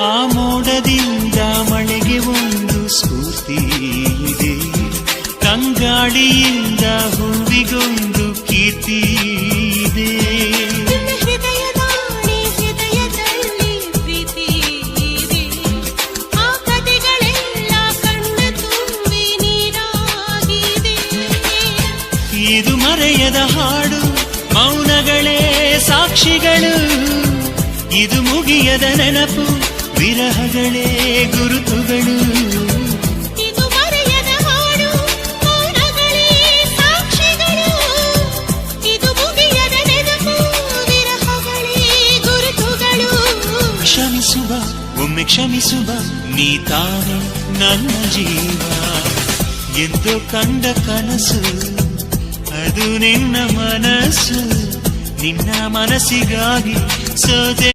ಆ ಮೋಡದಿಂದ ಮಳೆಗೆ ಒಂದು ಸ್ಫೂರ್ತಿ ಇದೆ. ಕಂಗಾಳಿಯಿಂದ ಹೂವಿಗೊಂದು ಕೀರ್ತಿ ಇದೆ. ಇದು ಮರೆಯದ ಹಾಡು ಮೌನಗಳೇ ಸಾಕ್ಷಿಗಳು. ಇದು ಮುಗಿಯದ ನೆನಪು ವಿರಹಗಳೇ ಗುರುತುಗಳು. ಕ್ಷಮಿಸುವ ಒಮ್ಮೆ ಕ್ಷಮಿಸುವ ನೀ ತಾನೆ ನನ್ನ ಜೀವ. ಎಂದು ಕಂಡ ಕನಸು ಅದು ನಿನ್ನ ಮನಸ್ಸು. ನಿನ್ನ ಮನಸ್ಸಿಗಾಗಿ ಸೋದೆ